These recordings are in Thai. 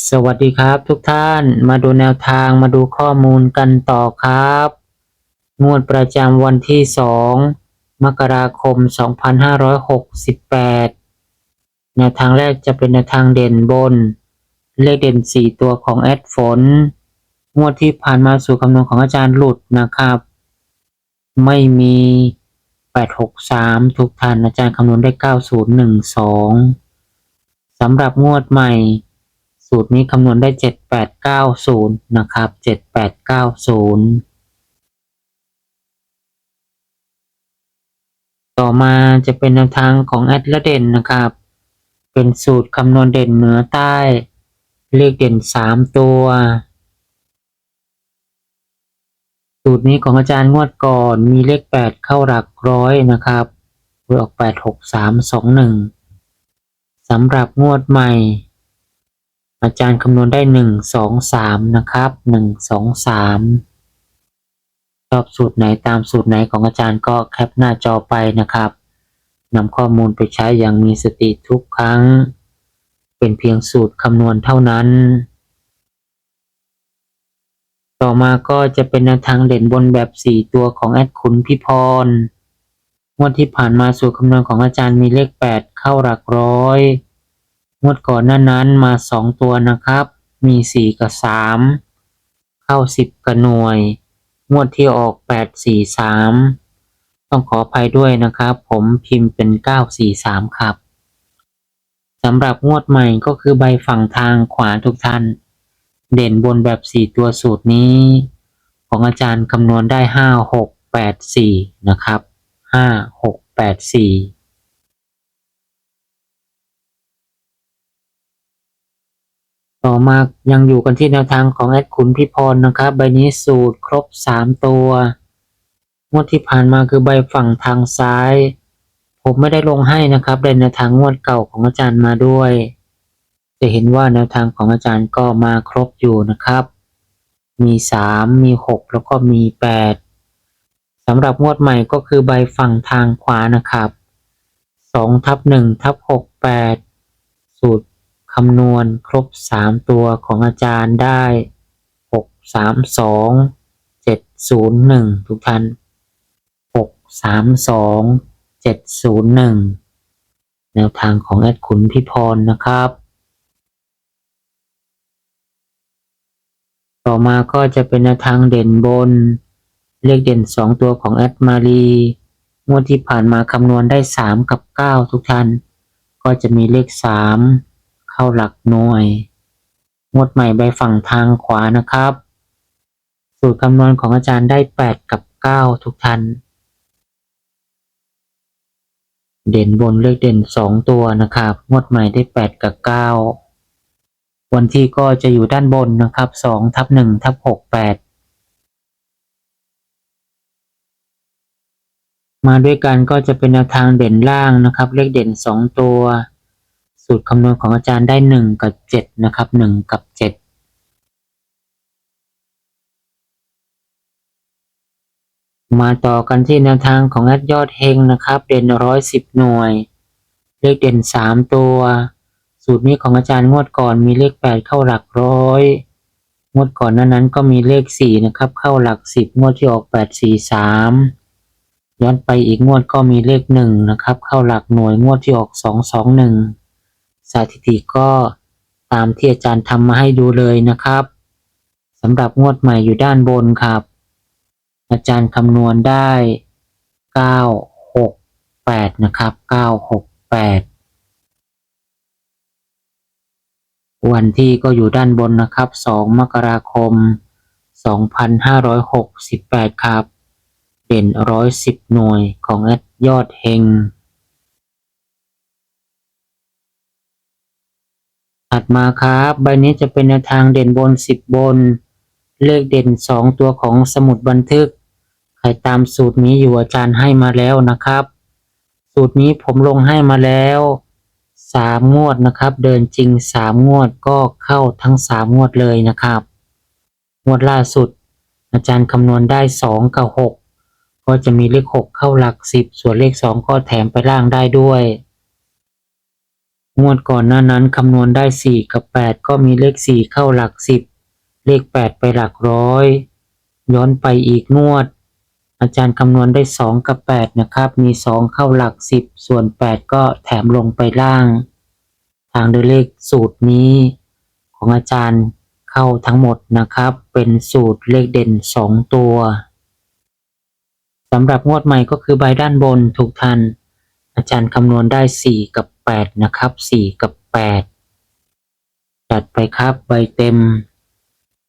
สวัสดีครับทุกท่านมาดูแนวทางมาดูข้อมูลกันต่อครับ งวดประจำวันที่ 2 มกราคม 2568 แนวทางแรกจะเป็นแนวทางเด่นบน เลขเด่น 4 ตัวของแอดฝน งวดที่ผ่านมาสู่คำนวณของอาจารย์หลุดนะครับ ไม่มี 863 ทุกท่านอาจารย์คำนวณได้ 9012สำหรับงวดใหม่ สูตรนี้คำนวณได้ 7890 นะครับ 7890 ต่อมาจะเป็นแนวทางของแอดและเด่นนะครับ เป็นสูตรคำนวณเด่นเหนือใต้ เลขเด่น 3 ตัว สูตรนี้ของอาจารย์งวดก่อนมีเลข 8 เข้าหลักร้อยนะครับหวยออก 86321สำหรับงวดใหม่ อาจารย์คำนวณได้หนึ่งสองสามนะครับหนึ่งสองสามชอบสูตรไหนตามสูตรไหนของอาจารย์ก็แคปหน้าจอไปนะครับนำข้อมูลไปใช้อย่างมีสติทุกครั้ง เป็นเพียงสูตรคำนวณเท่านั้น ต่อมาก็จะเป็นแนวทางเด่นบนแบบ 4 ตัวของแอดขุนพิพรงวดที่ผ่านมาสูตรคำนวณของอาจารย์มีเลข 8 เข้าหลักร้อย งวดก่อนหน้านั้นมาสองตัวนะครับ มีสี่กับสามเข้าสิบกับหน่วย งวดที่ออกแปดสี่สามต้องขออภัยด้วยนะครับ ผมพิมพ์เป็นเก้าสี่สามครับสำหรับงวดใหม่ก็คือใบฝั่งทางขวาทุกท่าน เด่นบนแบบสี่ตัวสูตรนี้ ของอาจารย์คำนวณได้ห้าหกแปดสี่นะครับห้าหกแปดสี่ ต่อมายังอยู่กันที่แนวทางของแอดขุนพิพรนะครับ ใบนี้สูตรครบ 3 ตัว งวดที่ผ่านมาคือใบฝั่งทางซ้าย ผมไม่ได้ลงให้นะครับในแนวทางงวดเก่าของอาจารย์มาด้วย จะเห็นว่าแนวทางของอาจารย์ก็มาครบอยู่นะครับ มี 3 มี 6 แล้วก็มี 8สำหรับงวดใหม่ก็คือใบฝั่งทางขวานะครับ2ทับ1ทับ6 8 สูตร คำนวณครบ 3 ตัวของอาจารย์ได้ 6 3 2 7 0 1 ทุกท่าน 6 3 2 7 0 1 แนวทางของแอดขุนพิพรนะครับ ต่อมาก็จะเป็นแนวทางเด่นบน เลขเด่น 2 ตัวของแอดมารีงวดที่ผ่านมาคำนวณได้ 3 กับ 9 ทุกท่าน ก็จะมีเลข 3 เข้าหลักหน่วย งวดใหม่ใบฝั่งทางขวานะครับ สูตรคำนวณของอาจารย์ได้ 8 กับ 9 ทุกท่าน เด่นบนเลขเด่น 2 ตัวนะครับ งวดใหม่ได้ 8 กับ 9 วันที่ก็จะอยู่ด้านบนนะครับ2ทับ1ทับ6 8มาด้วยกันก็จะเป็นแนวทางเด่นล่างนะครับ เลขเด่น 2 ตัว สูตรคำนวณของอาจารย์ได้ 1 กับ 7 นะครับ 1 กับ 7มาต่อกันที่แนวทางของแอดยอดเฮงนะครับ เด่น110หน่วย เลขเด่น3ตัว สูตรนี้ของอาจารย์งวดก่อนมีเลข8เข้าหลักร้อยงวดก่อนนั้นนั้นก็มีเลข4นะครับ เข้าหลัก10งวดที่ออก843ย้อนไปอีกงวดก็มีเลข1นะครับ เข้าหลักหน่วยงวดที่ออก221สองหนึ่ง สถิติก็ตามที่อาจารย์ทำมาให้ดูเลยนะครับสำหรับงวดใหม่อยู่ด้านบนครับ อาจารย์คำนวณได้ 968 นะครับ 968 วันที่ก็อยู่ด้านบนนะครับ 2 มกราคม 2568 ครับเเด่นร้อยสิบหน่วยของแอดยอดเฮง ถัดมาครับ ใบนี้จะเป็นแนวทางเด่นบนสิบบน เลขเด่นสองตัวของสมุดบันทึก ใครตามสูตรนี้อยู่อาจารย์ให้มาแล้วนะครับ สูตรนี้ผมลงให้มาแล้วสามงวดนะครับ เดินจริงสามงวดก็เข้าทั้งสามงวดเลยนะครับ งวดล่าสุด อาจารย์คำนวณได้สองกับหกก็จะมีเลขหกเข้าหลักสิบส่วนเลขสองก็แถมไปล่างได้ด้วย งวดก่อนหน้านั้นคำนวณได้สี่กับแปดก็มีเลขสี่เข้าหลักสิบเลขแปดไปหลักร้อย ย้อนไปอีกงวด อาจารย์คำนวณได้สองกับแปดนะครับ มีสองเข้าหลักสิบส่วนแปดก็แถมลงไปล่าง ทางด้วยเลขสูตรนี้ ของอาจารย์เข้าทั้งหมดนะครับ เป็นสูตรเลขเด่นสองตัวสำหรับงวดใหม่ก็คือใบด้านบนถูกทัน อาจารย์คำนวณได้สี่กับ แปดนะครับสี่กับแปดจัดไปครับใบเต็ม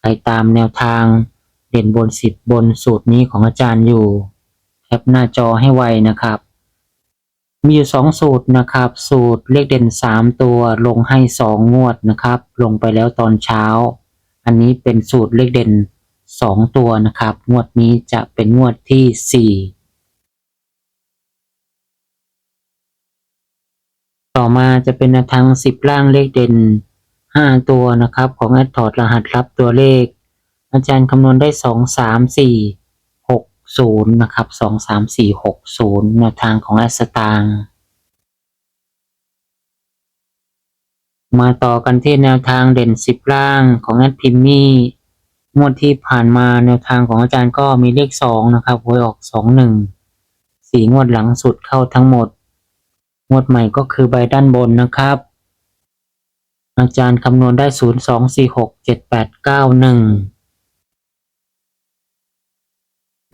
ไปตามแนวทางเด่นบนสิบบนสูตรนี้ของอาจารย์อยู่ แคปหน้าจอให้ไวนะครับ มีอยู่สองสูตรนะครับ สูตรเลขเด่นสามตัวลงให้สองงวดนะครับ ลงไปแล้วตอนเช้า อันนี้เป็นสูตรเลขเด่นสองตัวนะครับ งวดนี้จะเป็นงวดที่สี่ ต่อมาจะเป็นแนวทางสิบล่างเลขเด่นห้าตัวนะครับ ของแอดถอดรหัสรับตัวเลข อาจารย์คำนวณได้สองสามสี่หกศูนย์นะครับสองสามสี่หกศูนย์แนวทางของแอดสตางมาต่อกันที่แนวทางเด่นสิบล่างของแอดพิมมี่งวดที่ผ่านมาแนวทางของอาจารย์ก็มีเลขสองนะครับหวยออกสองหนึ่งสี่งวดหลังสุดเข้าทั้งหมด งวดใหม่ก็คือใบด้านบนนะครับ อาจารย์คำนวณได้ 0 2 4 6 7 8 9 1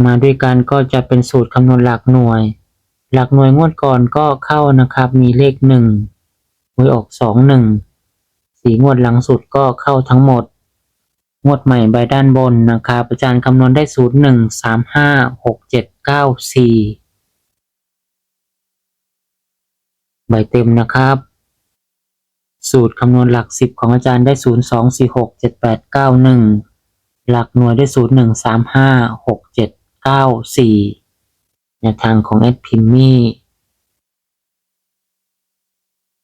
มาด้วยกันก็จะเป็นสูตรคำนวณหลักหน่วย หลักหน่วยงวดก่อนก็เข้านะครับ มีเลข1นึ่งวยออก 2 1 สีงวดหลังสุดก็เข้าทั้งหมด งวดใหม่ใบด้านบนนะครับ อาจารย์คำนวณได้ 0 1 3 5 6 7 9 4 ใบเต็มนะครับ สูตรคำนวณหลักสิบของอาจารย์ได้ศูนย์สองสี่หกเจ็ดแปดเก้าหนึ่งหลักหน่วยได้ศูนย์หนึ่งสามห้าหกเจ็ดเก้าสี่แนวทางของแอดพิมมี่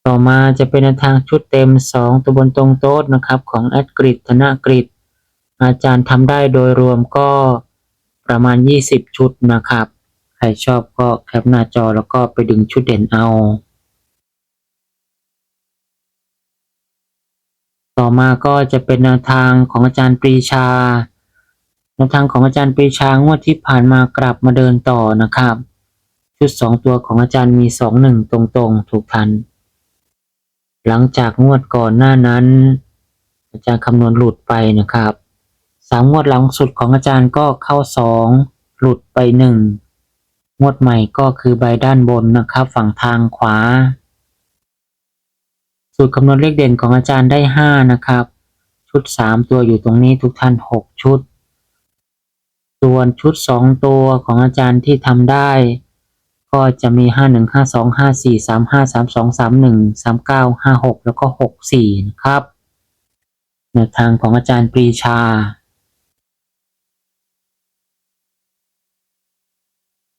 ต่อมาจะเป็นแนวทางชุดเต็ม 2 ตัวบนตรงโต๊ดนะครับ ของแอดกริดธนกริดอาจารย์ทำได้โดยรวมก็ประมาณ 20 ชุดนะครับ ใครชอบก็แคปหน้าจอแล้วก็ไปดึงชุดเด่นเอา ต่อมาก็จะเป็นแนวทางของอาจารย์ปรีชาแนวทางของอาจารย์ปรีชางวดที่ผ่านมากลับมาเดินต่อนะครับ ชุด 2 ตัวของอาจารย์มี 2 1 ตรงๆ ถูกทัน หลังจากงวดก่อนหน้านั้น อาจารย์คำนวณหลุดไปนะครับสามงวดหลังสุดของอาจารย์ก็เข้าสองหลุดไปหนึ่งงวดใหม่ก็คือใบด้านบนนะครับ ฝั่งทางขวา สูตรคำนวณเลขเด่นของอาจารย์ได้ห้านะครับ ชุดสามตัวอยู่ตรงนี้ทุกท่านหกชุด ส่วนชุดสองตัวของอาจารย์ที่ทำได้ ก็จะมีห้าหนึ่งห้าสองห้าสี่สามห้าสามสองสามหนึ่งสามเก้าห้าหกแล้วก็หกสี่นะครับแนวทางของอาจารย์ปรีชา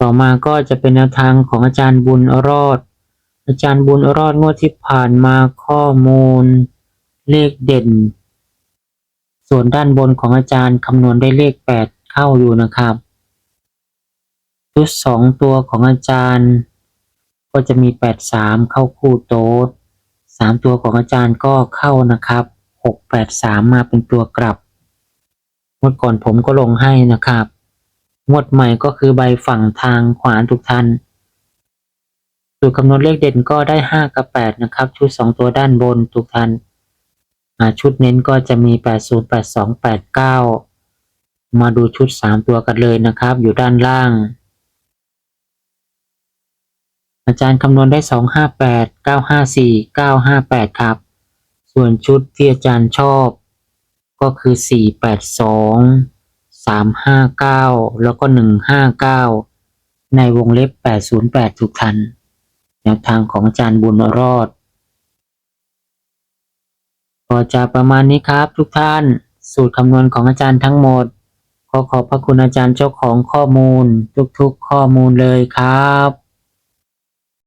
ต่อมาก็จะเป็นแนวทางของอาจารย์บุญรอด อาจารย์บุญรอดงวดที่ผ่านมาข้อมูลเลขเด่น ส่วนด้านบนของอาจารย์คำนวณได้เลขแปดเข้าอยู่นะครับชุดสองตัวของอาจารย์ ก็จะมีแปดสามเข้าคู่โต๊ดสามตัวของอาจารย์ก็เข้านะครับหกแปดสามมาเป็นตัวกลับงวดก่อนผมก็ลงให้นะครับ งวดใหม่ก็คือใบฝั่งทางขวาทุกท่าน สูตรคำนวณเลขเด่นก็ได้ห้ากับแปดนะครับ ชุดสองตัวด้านบนทุกท่านชุดเน้นก็จะมีแปดศูนย์แปดสองแปดเก้ามาดูชุดสามตัวกันเลยนะครับ อยู่ด้านล่าง อาจารย์คำนวณได้สองห้าแปดเก้าห้าสี่เก้าห้าแปดครับ ส่วนชุดที่อาจารย์ชอบ ก็คือสี่แปดสองสามห้าเก้าแล้วก็หนึ่งห้าเก้าในวงเล็บแปดศูนย์แปดทุกทัน นวทางของอาจารย์บุญรอด ก็จะประมาณนี้ครับทุกท่าน สูตรคำนวณของอาจารย์ทั้งหมด ขอขอบพระคุณอาจารย์เจ้าของข้อมูล ทุกๆข้อมูลเลยครับ